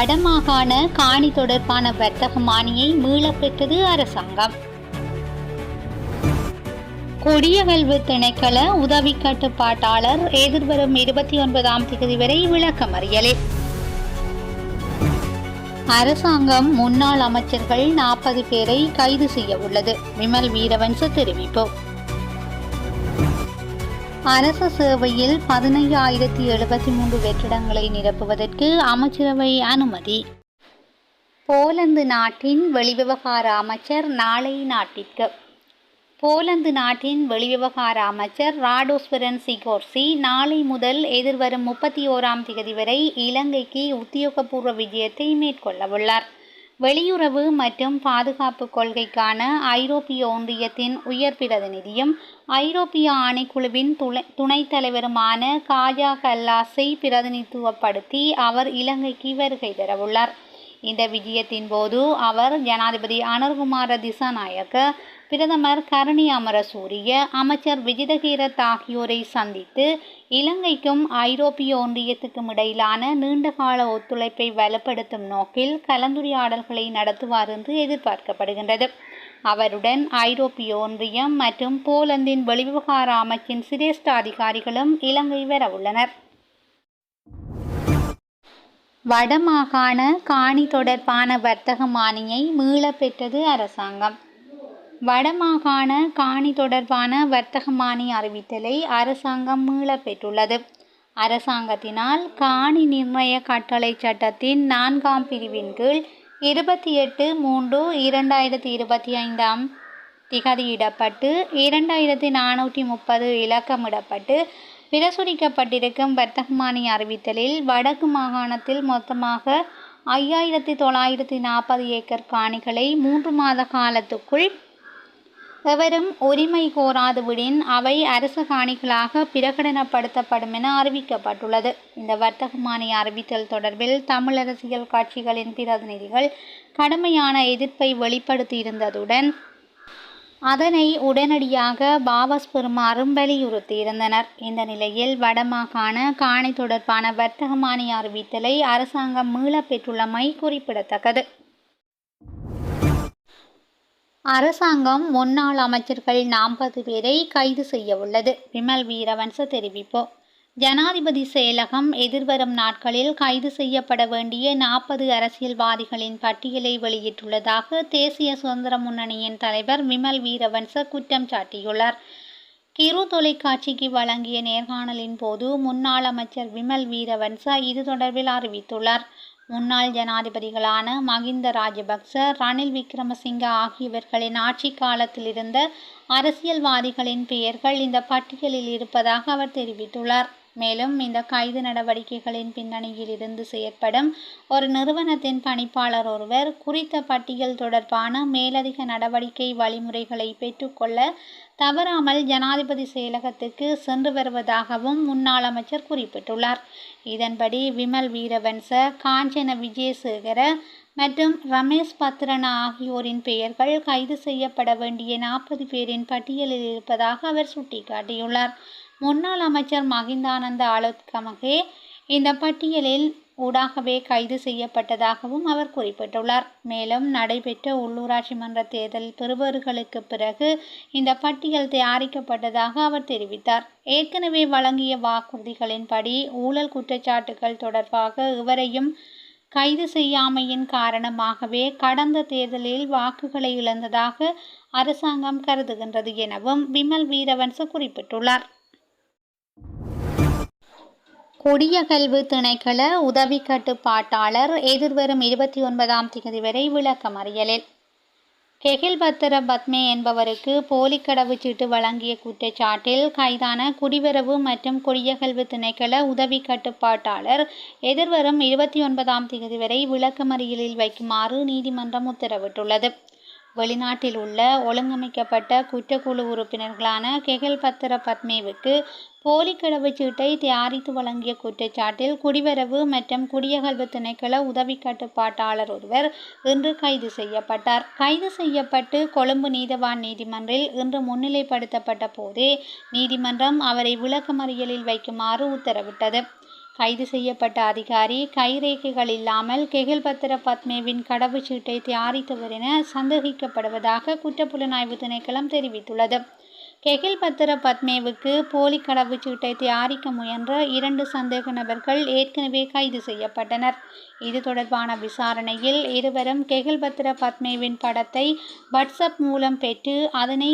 வடமாகாண காணி தொடர்பான வர்த்தக மானியை மீளப்பெற்றது அரசாங்கம். குடியகல்வு திணைக்கள உதவி கட்டுப்பாட்டாளர் எதிர்வரும் இருபத்தி ஒன்பதாம் தேதி வரை விளக்கமறியலில் அரசாங்கம் முன்னாள் அமைச்சர்கள் நாற்பது பேரை கைது செய்ய உள்ளது. விமல் வீரவன்ச தெரிவிப்பு. அரச சேவையில் பதினையாயிரத்தி எழுபத்தி மூன்று வெற்றிடங்களை நிரப்புவதற்கு அமைச்சரவை அனுமதி. போலந்து நாட்டின் வெளிவிவகார அமைச்சர் நாளை நாட்டிற்கு. போலந்து நாட்டின் வெளிவிவகார அமைச்சர் ராடோஸ்வரன் சிகோர்சி நாளை முதல் எதிர்வரும் முப்பத்தி ஓராம் தேதி வரை இலங்கைக்கு உத்தியோகபூர்வ விஜயத்தை மேற்கொள்ளவுள்ளார். வெளியுறவு மற்றும் பாதுகாப்பு கொள்கைக்கான ஐரோப்பிய ஒன்றியத்தின் உயர் பிரதிநிதியும் ஐரோப்பிய ஆணைக்குழுவின் துணை துணைத் தலைவருமான காஜா கல்லாஸை பிரதிநிதித்துவப்படுத்தி அவர் இலங்கைக்கு வருகை தரவுள்ளார். இந்த விஜயத்தின் போது அவர் ஜனாதிபதி அனுர்குமார திசாநாயக்க பிரதமர் கரணி அமரசூரிய அமைச்சர் விஜிதகீரத் ஆகியோரை சந்தித்து இலங்கைக்கும் ஐரோப்பிய ஒன்றியத்துக்கும் இடையிலான நீண்டகால ஒத்துழைப்பை வலுப்படுத்தும் நோக்கில் கலந்துரையாடல்களை நடத்துவார் என்று எதிர்பார்க்கப்படுகின்றது. அவருடன் ஐரோப்பிய ஒன்றியம் மற்றும் போலந்தின் வெளிவிவகார அமைச்சின் சிரேஷ்ட அதிகாரிகளும் இலங்கை வரவுள்ளனர். வடமாகாண காணி தொடர்பான வர்த்தக மானியை மீளப்பெற்றது அரசாங்கம். வடமாகாண காணி தொடர்பான வர்த்தக மானி அறிவித்தலை அரசாங்கம் மீளப் பெற்றுள்ளது. அரசாங்கத்தினால் காணி நிர்ணய கட்டளை சட்டத்தின் நான்காம் பிரிவின் கீழ் இருபத்தி எட்டு மூன்று இரண்டாயிரத்தி இருபத்தி ஐந்தாம் திகதியிடப்பட்டு இரண்டாயிரத்தி நானூற்றி முப்பது இலக்கமிடப்பட்டு பிரசுரிக்கப்பட்டிருக்கும் வர்த்தகமானி அறிவித்தலில் வடக்கு மாகாணத்தில் மொத்தமாக ஐயாயிரத்தி தொள்ளாயிரத்தி நாற்பது ஏக்கர் காணிகளை மூன்று மாத காலத்துக்குள் எவரும் உரிமை கோராதுவிடின் அவை அரச காணிகளாக பிரகடனப்படுத்தப்படும் என அறிவிக்கப்பட்டுள்ளது. இந்த வர்த்தகமானி அறிவித்தல் தொடர்பில் தமிழ் அரசியல் கட்சிகளின் பிரதிநிதிகள் கடுமையான எதிர்ப்பை வெளிப்படுத்தியிருந்ததுடன் அதனை உடனடியாக வாபஸ் பெறுமாறும் வலியுறுத்தியிருந்தனர். இந்த நிலையில் வடமாகாண காணி தொடர்பான வர்த்தகமானி அறிவித்தலை அரசாங்கம் மீளப் பெற்றுள்ளமை குறிப்பிடத்தக்கது. அரசாங்கம் முன்னாள் அமைச்சர்கள் நாற்பது பேரை கைது செய்ய உள்ளது. விமல் வீரவன்ச தெரிவிப்பு. ஜனாதிபதி செயலகம் எதிர்வரும் நாட்களில் கைது செய்யப்பட வேண்டிய நாற்பது அரசியல்வாதிகளின் பட்டியலை வெளியிட்டுள்ளதாக தேசிய சுதந்திர முன்னணியின் தலைவர் விமல் வீரவன்ச குற்றம் சாட்டியுள்ளார். கிரு தொலைக்காட்சிக்கு வழங்கிய நேர்காணலின் போது முன்னாள் அமைச்சர் விமல் வீரவன்ச இது தொடர்பில் அறிவித்துள்ளார். முன்னாள் ஜனாதிபதிகளான மகிந்த ராஜபக்ச ரணில் விக்ரமசிங்க ஆகியவர்களின் ஆட்சி காலத்தில் இருந்த அரசியல்வாதிகளின் பெயர்கள் இந்த பட்டியலில் இருப்பதாக அவர் தெரிவித்துள்ளார். மேலும் இந்த கைது நடவடிக்கைகளின் பின்னணியில் இருந்து செயற்படும் ஒரு நிறுவனத்தின் பணிப்பாளர் ஒருவர் குறித்த பட்டியல் தொடர்பான மேலதிக நடவடிக்கை வழிமுறைகளை பெற்றுக்கொள்ள தவறாமல் ஜனாதிபதி செயலகத்துக்கு சென்று வருவதாகவும் முன்னாள் அமைச்சர் குறிப்பிட்டுள்ளார். இதன்படி விமல் வீரவன்ச காஞ்சன விஜயசேகர மற்றும் ரமேஷ் பத்ரனா ஆகியோரின் பெயர்கள் கைது செய்யப்பட வேண்டிய நாற்பது பேரின் பட்டியலில் இருப்பதாக அவர் சுட்டிக்காட்டியுள்ளார். முன்னாள் அமைச்சர் மகிந்தானந்த ஆலோத்கமகே இந்த பட்டியலில் ஊடாகவே கைது செய்யப்பட்டதாகவும் அவர் குறிப்பிட்டுள்ளார். மேலும் நடைபெற்ற உள்ளூராட்சி மன்ற தேர்தல் பெறுபவர்களுக்கு பிறகு இந்த பட்டியல் தயாரிக்கப்பட்டதாக அவர் தெரிவித்தார். ஏற்கனவே வழங்கிய வாக்குறுதிகளின்படி ஊழல் குற்றச்சாட்டுகள் தொடர்பாக இவரையும் கைது செய்யாமையின் காரணமாகவே கடந்த தேர்தலில் வாக்குகளை இழந்ததாக அரசாங்கம் கருதுகின்றது எனவும் விமல் வீரவன்ச குறிப்பிட்டுள்ளார். கொடியகல்வு திணைக்கள உதவி கட்டுப்பாட்டாளர் எதிர்வரும் இருபத்தி ஒன்பதாம் தேதி வரை விளக்கமறியலில் கெகில்பத்திர பத்மே என்பவருக்கு போலி கடவுச்சீட்டு வழங்கிய குற்றச்சாட்டில் கைதான குடிவரவு மற்றும் குடியகல்வு திணைக்கள உதவி கட்டுப்பாட்டாளர் எதிர்வரும் இருபத்தி ஒன்பதாம் தேதி வரை விளக்கமறியலில் வைக்குமாறு நீதிமன்றம் உத்தரவிட்டுள்ளது. வெளிநாட்டில் உள்ள ஒழுங்கமைக்கப்பட்ட குற்றக்குழு உறுப்பினர்களான கெகல் பத்திர பத்மேவுக்கு போலி கடவுச்சீட்டை தயாரித்து வழங்கிய குற்றச்சாட்டில் குடிவரவு மற்றும் குடியகல்வு திணைக்கள உதவி கட்டுப்பாட்டாளர் ஒருவர் இன்று கைது செய்யப்பட்டார். கைது செய்யப்பட்டு கொழும்பு நீதவான் நீதிமன்றில் இன்று முன்னிலைப்படுத்தப்பட்ட போதே நீதிமன்றம் அவரை விளக்கமறியலில் வைக்குமாறு உத்தரவிட்டது. கைது செய்யப்பட்ட அதிகாரி கைரேகைகள் இல்லாமல் கெகில்பத்திர பத்மேவின் கடவுச்சீட்டை தயாரித்தவர் என சந்தேகிக்கப்படுவதாக குற்றப்புலனாய்வு திணைக்களம் தெரிவித்துள்ளது. கெகில்பத்திர பத்மேவுக்கு போலி கடவுச்சீட்டை தயாரிக்க முயன்ற இரண்டு சந்தேக நபர்கள் ஏற்கனவே கைது செய்யப்பட்டனர். இது தொடர்பான விசாரணையில் இருவரும் கெகில்பத்திர பத்மேவின் படத்தை வாட்ஸ்அப் மூலம் பெற்று அதனை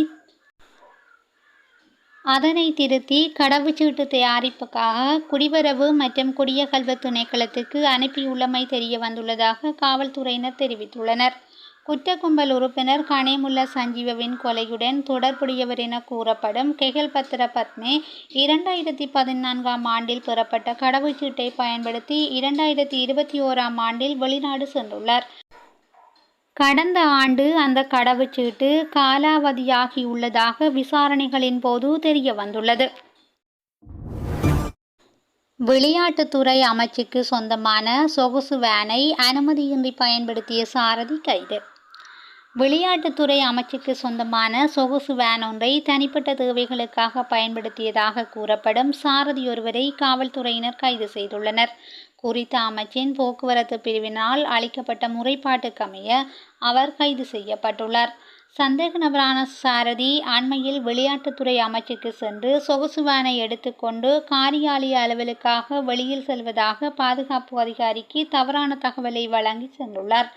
அதனை திருத்தி கடவுச்சீட்டு தயாரிப்புக்காக குடிவரவு மற்றும் குடியகல்வ துணைக்களத்துக்கு அனுப்பியுள்ளமை தெரிய வந்துள்ளதாக காவல்துறையினர் தெரிவித்துள்ளனர். குற்ற கும்பல் உறுப்பினர் கனேமுல்ல சஞ்சீவவின் கொலையுடன் தொடர்புடையவர் என கூறப்படும் கெகல்பத்திர பத்மே இரண்டாயிரத்தி பதினான்காம் ஆண்டில் பெறப்பட்ட கடவுச்சீட்டை பயன்படுத்தி இரண்டாயிரத்தி இருபத்தி ஓராம் ஆண்டில் வெளிநாடு சென்றுள்ளார். கடந்த ஆண்டு அந்த கடவுச்சீட்டு காலாவதியாகியுள்ளதாக விசாரணைகளின் போது தெரிய வந்துள்ளது. விளையாட்டுத்துறை அமைச்சுக்கு சொந்தமான சொகுசு வேனை அனுமதியின்றி பயன்படுத்திய சாரதி கைது. விளையாட்டுத்துறை அமைச்சுக்கு சொந்தமான சொகுசு வேன் ஒன்றை தனிப்பட்ட தேவைகளுக்காக பயன்படுத்தியதாக கூறப்படும் சாரதி ஒருவரை காவல்துறையினர் கைது செய்துள்ளனர். குறித்த அமைச்சின் போக்குவரத்து பிரிவினால் அளிக்கப்பட்ட முறைப்பாட்டுக்கமைய அவர் கைது செய்யப்பட்டுள்ளார். சந்தேக நபரான சாரதி அண்மையில் விளையாட்டுத்துறை அமைச்சுக்கு சென்று சொகுசு வேனை எடுத்துக்கொண்டு காரியாலய அலுவலுக்காக வெளியில் செல்வதாக பாதுகாப்பு அதிகாரிக்கு தவறான தகவலை வழங்கி சென்றுள்ளார்.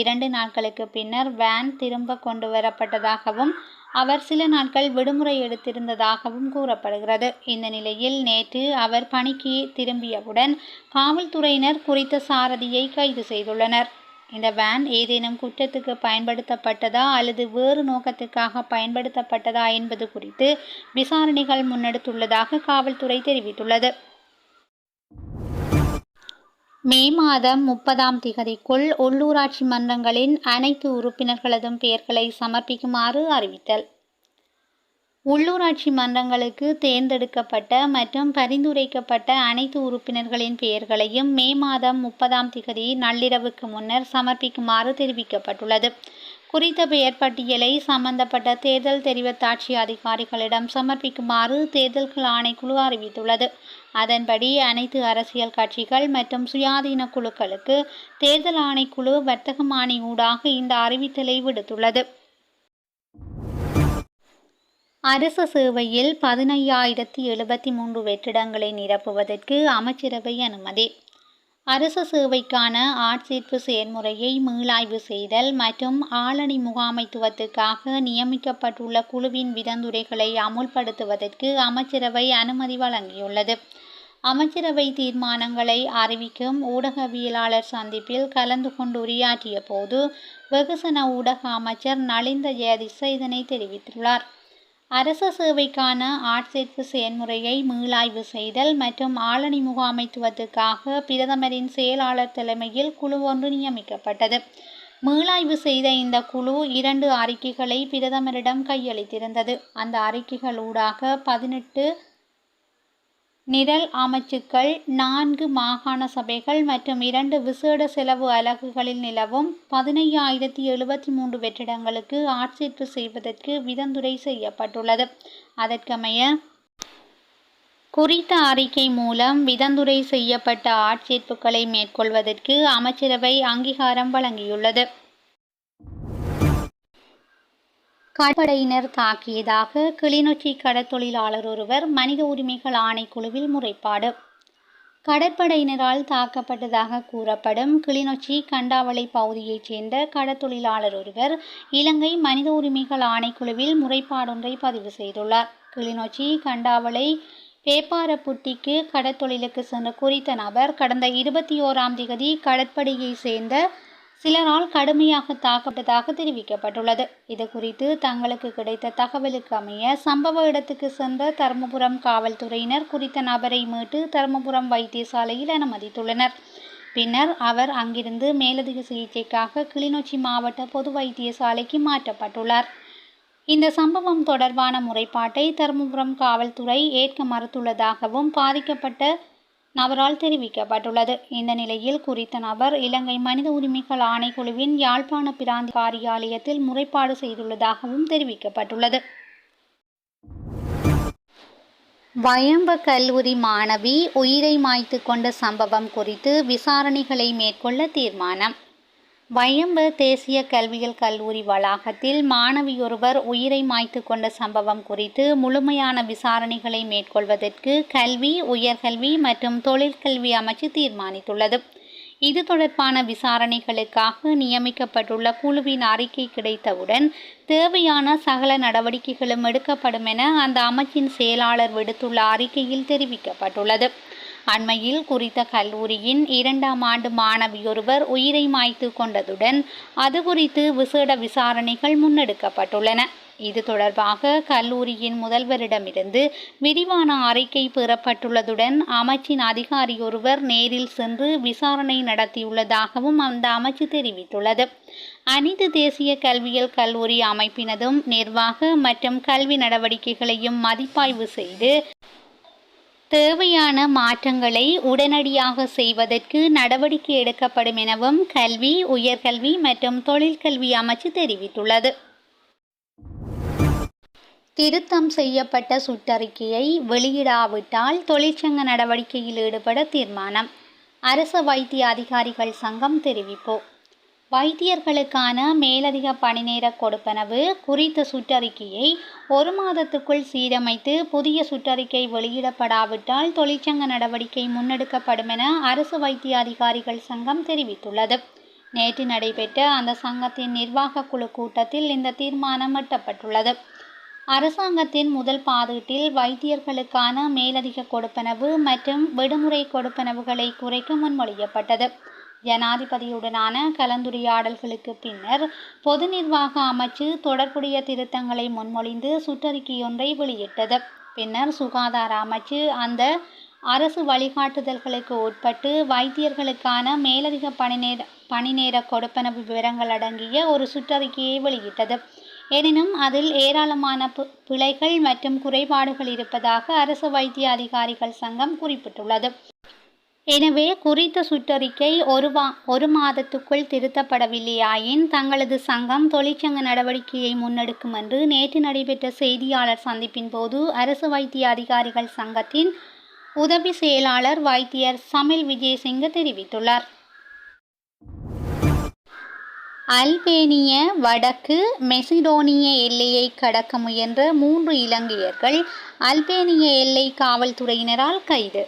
இரண்டு நாட்களுக்கு பின்னர் வேன் திரும்ப கொண்டு வரப்பட்டதாகவும் அவர் சில நாட்கள் விடுமுறை எடுத்திருந்ததாகவும் கூறப்படுகிறது. இந்த நிலையில் நேற்று அவர் பணிக்கு திரும்பியவுடன் காவல்துறையினர் குறித்த சாரதியை கைது செய்துள்ளனர். இந்த வேன் ஏதேனும் குற்றத்துக்கு பயன்படுத்தப்பட்டதா அல்லது வேறு நோக்கத்துக்காக பயன்படுத்தப்பட்டதா என்பது குறித்து விசாரணைகள் முன்னெடுத்துள்ளதாக காவல்துறை தெரிவித்துள்ளது. மே மாதம் முப்பதாம் திகதிக்குள் உள்ளூராட்சி மன்றங்களின் அனைத்து உறுப்பினர்களதும் பெயர்களை சமர்ப்பிக்குமாறு அறிவித்தல். உள்ளூராட்சி மன்றங்களுக்கு தேர்ந்தெடுக்கப்பட்ட மற்றும் பரிந்துரைக்கப்பட்ட அனைத்து உறுப்பினர்களின் பெயர்களையும் மே மாதம் முப்பதாம் திகதி நள்ளிரவுக்கு முன்னர் சமர்ப்பிக்குமாறு தெரிவிக்கப்பட்டுள்ளது. குறித்த பெயர் பட்டியலை சம்பந்தப்பட்ட தேர்தல் தெரிவத்தாட்சி அதிகாரிகளிடம் சமர்ப்பிக்குமாறு தேர்தல்கள் ஆணைக்குழு அறிவித்துள்ளது. அதன்படி அனைத்து அரசியல் கட்சிகள் மற்றும் சுயாதீன குழுக்களுக்கு தேர்தல் ஆணைக்குழு வர்த்தகமானி ஊடாக இந்த அறிவித்தலை விடுத்துள்ளது. அரசு சேவையில் பதினையாயிரத்தி எழுபத்தி மூன்று வெற்றிடங்களை நிரப்புவதற்கு அமைச்சரவை அனுமதி. அரசு சேவைக்கான ஆட்சேர்ப்பு செயல்முறையை மீளாய்வு செய்தல் மற்றும் ஆளணி முகாமைத்துவத்துக்காக நியமிக்கப்பட்டுள்ள குழுவின் விதந்துரைகளை அமுல்படுத்துவதற்கு அமைச்சரவை அனுமதி வழங்கியுள்ளது. அமைச்சரவை தீர்மானங்களை அறிவிக்கும் ஊடகவியலாளர் சந்திப்பில் கலந்து கொண்டு உரையாற்றிய போது வெகுசன ஊடக அமைச்சர் நலிந்த ஜெயதிச இதனை தெரிவித்துள்ளார். அரச சேவைக்கான ஆட்சேர்ப்பு செயல்முறையை மீளாய்வு செய்தல் மற்றும் ஆளணி முகாமைத்துவத்துக்காக பிரதமரின் செயலாளர் தலைமையில் குழு ஒன்று நியமிக்கப்பட்டது. மீளாய்வு செய்த இந்த குழு இரண்டு அறிக்கைகளை பிரதமரிடம் கையளித்திருந்தது. அந்த அறிக்கைகள் ஊடாக பதினெட்டு நிரல் அமைச்சுக்கள் நான்கு மாகாண சபைகள் மற்றும் இரண்டு விசேட செலவு அலகுகளில் நிலவும் பதினையாயிரத்தி எழுபத்தி மூன்று வெற்றிடங்களுக்கு ஆட்சேர்ப்பு செய்வதற்கு விதந்துரை செய்யப்பட்டுள்ளது. அதற்கமைய குறித்த அறிக்கை மூலம் விதந்துரை செய்யப்பட்ட ஆட்சேர்ப்புகளை மேற்கொள்வதற்கு அமைச்சரவை அங்கீகாரம் வழங்கியுள்ளது. கடற்படையினர் தாக்கியதாக கிளிநொச்சி கடற்தொழிலாளர் ஒருவர் மனித உரிமைகள் ஆணைக்குழுவில் முறைப்பாடு. கடற்படையினரால் தாக்கப்பட்டதாக கூறப்படும் கிளிநொச்சி கண்டாவளை பகுதியைச் சேர்ந்த கடற்தொழிலாளர் ஒருவர் இலங்கை மனித உரிமைகள் ஆணைக்குழுவில் முறைப்பாடொன்றை பதிவு செய்துள்ளார். கிளிநொச்சி கண்டாவளை பேப்பாரப்புட்டிக்கு கடற்தொழிலுக்கு சென்ற குறித்த நபர் கடந்த இருபத்தி ஓராம் திகதி கடற்படையை சேர்ந்த சிலரால் கடுமையாக தாக்கப்பட்டதாக தெரிவிக்கப்பட்டுள்ளது. இது குறித்து தங்களுக்கு கிடைத்த தகவலுக்கு அமைய சம்பவ இடத்துக்கு சென்ற தருமபுரம் காவல்துறையினர் குறித்த நபரை மீட்டு தருமபுரம் வைத்தியசாலையில் அனுமதித்துள்ளனர். பின்னர் அவர் அங்கிருந்து மேலதிக சிகிச்சைக்காக கிளிநொச்சி மாவட்ட பொது வைத்தியசாலைக்கு மாற்றப்பட்டுள்ளார். இந்த சம்பவம் தொடர்பான முறைப்பாட்டை தருமபுரம் காவல்துறை ஏற்க மறுத்துள்ளதாகவும் பாதிக்கப்பட்ட நபரால் தெரிவிக்கப்பட்டுள்ளது. இந்த நிலையில் குறித்த நபர் இலங்கை மனித உரிமைகள் ஆணைக்குழுவின் யாழ்ப்பாண பிராந்தி காரியாலயத்தில் முறைப்பாடு செய்துள்ளதாகவும் தெரிவிக்கப்பட்டுள்ளது. வயம்ப கல்லூரி மாணவி உயிரை மாய்த்து கொண்ட சம்பவம் குறித்து விசாரணைகளை மேற்கொள்ள தீர்மானம். வயம்பு தேசிய கல்வியியல் கல்லூரி வளாகத்தில் மாணவியொருவர் உயிரை மாய்த்து கொண்ட சம்பவம் குறித்து முழுமையான விசாரணைகளை மேற்கொள்வதற்கு கல்வி உயர்கல்வி மற்றும் தொழிற்கல்வி அமைச்சு தீர்மானித்துள்ளது. இது தொடர்பான விசாரணைகளுக்காக நியமிக்கப்பட்டுள்ள குழுவின் அறிக்கை கிடைத்தவுடன் தேவையான சகல நடவடிக்கைகளும் எடுக்கப்படும் என அந்த அமைச்சின் செயலாளர் விடுத்துள்ள அறிக்கையில் தெரிவிக்கப்பட்டுள்ளது. அண்மையில் குறித்த கல்லூரியின் இரண்டாம் ஆண்டு மாணவியொருவர் உயிரை மாய்த்து கொண்டதுடன் அது குறித்து விசேட விசாரணைகள் முன்னெடுக்கப்பட்டுள்ளன. இது தொடர்பாக கல்லூரியின் முதல்வரிடமிருந்து விரிவான அறிக்கை பெறப்பட்டுள்ளதுடன் அமைச்சின் அதிகாரியொருவர் நேரில் சென்று விசாரணை நடத்தியுள்ளதாகவும் அந்த அமைச்சு தெரிவித்துள்ளது. அனைத்து தேசிய கல்வியியல் கல்லூரி அமைப்பினதும் நிர்வாக மற்றும் கல்வி நடவடிக்கைகளையும் மதிப்பாய்வு செய்து தேவையான மாற்றங்களை உடனடியாக செய்வதற்கு நடவடிக்கை எடுக்கப்படும் எனவும் கல்வி உயர்கல்வி மற்றும் தொழிற்கல்வி அமைச்சு தெரிவித்துள்ளது. திருத்தம் செய்யப்பட்ட சுற்றறிக்கையை வெளியிடாவிட்டால் தொழிற்சங்க நடவடிக்கையில் ஈடுபட தீர்மானம். அரச வைத்திய அதிகாரிகள் சங்கம் தெரிவிப்போம் வைத்தியர்களுக்கான மேலதிக பணிநேர கொடுப்பனவு குறித்த சுற்றறிக்கையை ஒரு மாதத்துக்குள் சீரமைத்து புதிய சுற்றறிக்கை வெளியிடப்படாவிட்டால் தொழிற்சங்க நடவடிக்கை முன்னெடுக்கப்படும் என அரசு வைத்திய அதிகாரிகள் சங்கம் தெரிவித்துள்ளது. நேற்று நடைபெற்ற அந்த சங்கத்தின் நிர்வாக குழு கூட்டத்தில் இந்த தீர்மானம் எட்டப்பட்டுள்ளது. அரசாங்கத்தின் முதல் பாதீட்டில் வைத்தியர்களுக்கான மேலதிக கொடுப்பனவு மற்றும் விடுமுறை கொடுப்பனவுகளை குறைக்க முன்மொழியப்பட்டது. ஜனாதிபதியுடனான கலந்துரையாடல்களுக்கு பின்னர் பொது நிர்வாக அமைச்சு தொடர்புடைய திருத்தங்களை முன்மொழிந்து சுற்றறிக்கையொன்றை வெளியிட்டது. பின்னர் சுகாதார அமைச்சு அந்த அரசு வழிகாட்டுதல்களுக்கு உட்பட்டு வைத்தியர்களுக்கான மேலதிக பணிநேர பணிநேர கொடுப்பனவு விவரங்கள் அடங்கிய ஒரு சுற்றறிக்கையை வெளியிட்டது. எனினும் அதில் ஏராளமான பிழைகள் மற்றும் குறைபாடுகள் இருப்பதாக அரசு வைத்திய அதிகாரிகள் சங்கம் குறிப்பிட்டுள்ளது. எனவே குறித்த சுற்றறிக்கை ஒரு வா ஒரு மாதத்துக்குள் திருத்தப்படவில்லையாயின் தங்களது சங்கம் தொழிற்சங்க நடவடிக்கையை முன்னெடுக்கும் என்று நேற்று நடைபெற்ற செய்தியாளர் சந்திப்பின் போது அரசு வைத்திய அதிகாரிகள் சங்கத்தின் உதவி செயலாளர் வைத்தியர் சமில் விஜயசிங்க தெரிவித்துள்ளார். அல்பேனிய வடக்கு மெசிடோனிய எல்லையை கடக்க முயன்ற மூன்று இலங்கையர்கள் அல்பேனிய எல்லை காவல்துறையினரால் கைது.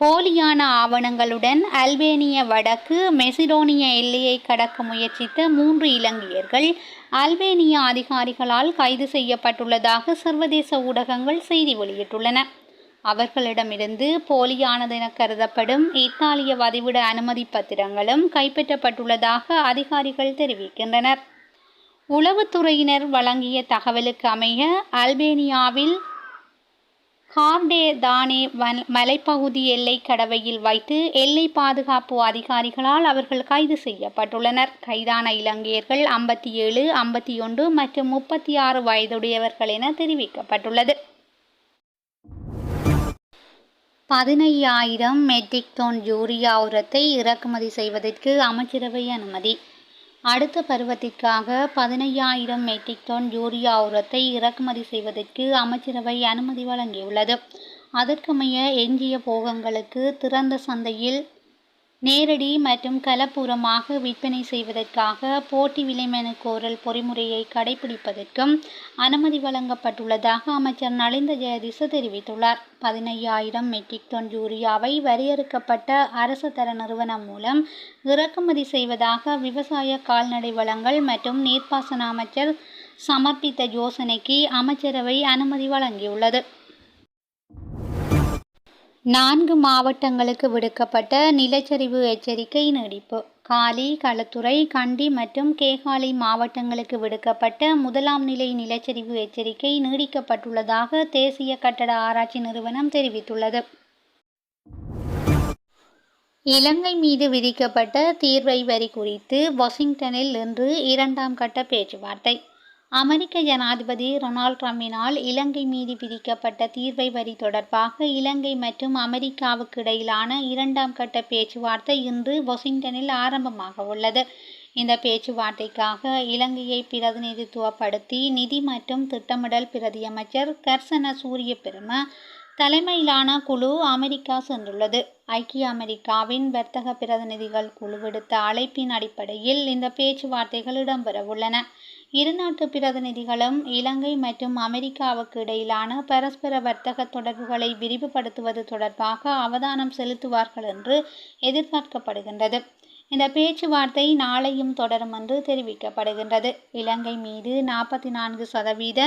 போலியான ஆவணங்களுடன் அல்பேனிய வடக்கு மெசிடோனிய எல்லையை கடக்க முயற்சித்த மூன்று இலங்கையர்கள் அல்பேனிய அதிகாரிகளால் கைது செய்யப்பட்டுள்ளதாக சர்வதேச ஊடகங்கள் செய்தி வெளியிட்டுள்ளன. அவர்களிடமிருந்து போலியானதென கருதப்படும் இத்தாலிய வதிவிட அனுமதி பத்திரங்களும் கைப்பற்றப்பட்டுள்ளதாக அதிகாரிகள் தெரிவிக்கின்றனர். உளவுத்துறையினர் வழங்கிய தகவலுக்கு அமைய அல்பேனியாவில் கார்டே தானே மலைப்பகுதி எல்லை கடவையில் வைத்து எல்லை பாதுகாப்பு அதிகாரிகளால் அவர்கள் கைது செய்யப்பட்டுள்ளனர். கைதான இலங்கையர்கள் ஐம்பத்தி ஏழு ஐம்பத்தி ஒன்று மற்றும் முப்பத்தி ஆறு வயதுடையவர்கள் என தெரிவிக்கப்பட்டுள்ளது. பதினையாயிரம் மெட்ரிக் டோன் யூரியா உரத்தை இறக்குமதி செய்வதற்கு அமைச்சரவை அனுமதி. அடுத்த பருவத்திற்காக பதினையாயிரம் மெட்ரிக் டன் யூரியா உரத்தை இறக்குமதி செய்வதற்கு அமைச்சரவை அனுமதி வழங்கியுள்ளது. அதற்கமைய எஞ்சிய போகங்களுக்கு திறந்த சந்தையில் நேரடி மற்றும் கலப்புறமாக விற்பனை செய்வதற்காக போட்டி விலைமனு கோரல் பொறிமுறையை கடைபிடிப்பதற்கும் அனுமதி வழங்கப்பட்டுள்ளதாக அமைச்சர் நலிந்த ஜெயதிச தெரிவித்துள்ளார். பதினையாயிரம் மெட்ரிக் டன் யூரியாவை வரையறுக்கப்பட்ட அரசு தர நிறுவனம் மூலம் இறக்குமதி செய்வதாக விவசாய கால்நடை வளங்கள் மற்றும் நீர்ப்பாசன அமைச்சர் சமர்ப்பித்த யோசனைக்கு அமைச்சரவை அனுமதி வழங்கியுள்ளது. நான்கு மாவட்டங்களுக்கு விடுக்கப்பட்ட நிலச்சரிவு எச்சரிக்கை நீடிப்பு. காலி களத்துறை கண்டி மற்றும் கேகாலை மாவட்டங்களுக்கு விடுக்கப்பட்ட முதலாம் நிலை நிலச்சரிவு எச்சரிக்கை நீடிக்கப்பட்டுள்ளதாக தேசிய கட்டட ஆராய்ச்சி நிறுவனம் தெரிவித்துள்ளது. இலங்கை மீது விதிக்கப்பட்ட தீர்வை வரி குறித்து வாஷிங்டனில் இன்று இரண்டாம் கட்ட பேச்சுவார்த்தை. அமெரிக்க ஜனாதிபதி ரொனால்ட் ட்ரம்பினால் இலங்கை மீது விதிக்கப்பட்ட தீர்வை வரி தொடர்பாக இலங்கை மற்றும் அமெரிக்காவுக்கு இடையிலான இரண்டாம் கட்ட பேச்சுவார்த்தை இன்று வாஷிங்டனில் ஆரம்பமாக உள்ளது. இந்த பேச்சுவார்த்தைக்காக இலங்கையை பிரதிநிதித்துவப்படுத்தி நிதி மற்றும் திட்டமிடல் பிரதியமைச்சர் கர்சன சூரிய பெரும தலைமையிலான குழு அமெரிக்கா சென்றுள்ளது. ஐக்கிய அமெரிக்காவின் வர்த்தக பிரதிநிதிகள் குழு விடுத்த அழைப்பின் அடிப்படையில் இந்த பேச்சுவார்த்தைகள் இடம்பெறவுள்ளன. இரு நாட்டு பிரதிநிதிகளும் இலங்கை மற்றும் அமெரிக்காவுக்கு இடையிலான பரஸ்பர வர்த்தக தொடர்புகளை விரிவுபடுத்துவது தொடர்பாக அவதானம் செலுத்துவார்கள் என்று எதிர்பார்க்கப்படுகின்றது. இந்த பேச்சுவார்த்தை நாளையும் தொடரும் என்று தெரிவிக்கப்படுகின்றது. இலங்கை மீது நாற்பத்தி நான்கு சதவீத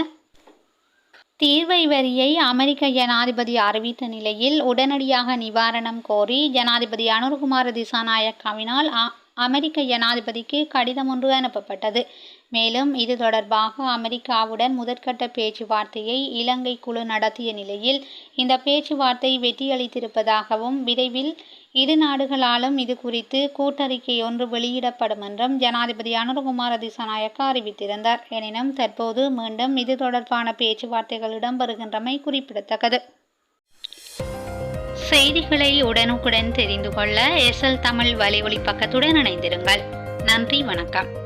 தீர்வை வரியை அமெரிக்க ஜனாதிபதி அறிவித்த நிலையில் உடனடியாக நிவாரணம் கோரி ஜனாதிபதி அனுர்குமார திசாநாயக்காவினால் அமெரிக்க ஜனாதிபதிக்கு கடிதம் ஒன்று அனுப்பப்பட்டது. மேலும் இது தொடர்பாக அமெரிக்காவுடன் முதற்கட்ட பேச்சுவார்த்தையை இலங்கை குழு நடத்திய நிலையில் இந்த பேச்சுவார்த்தை வெற்றியளித்திருப்பதாகவும் விரைவில் இரு நாடுகளாலும் இது குறித்து கூட்டறிக்கை ஒன்று வெளியிடப்படும் என்றும் ஜனாதிபதி அனுரகுமார திசாநாயக்கா அறிவித்திருந்தார். எனினும் தற்போது மீண்டும் இது தொடர்பான பேச்சுவார்த்தைகள் இடம்பெறுகின்றமை குறிப்பிடத்தக்கது. செய்திகளை உடனுக்குடன் தெரிந்து கொள்ள எஸ்எல் தமிழ் வலையொலி பக்கத்துடன் இணைந்திருங்கள். நன்றி வணக்கம்.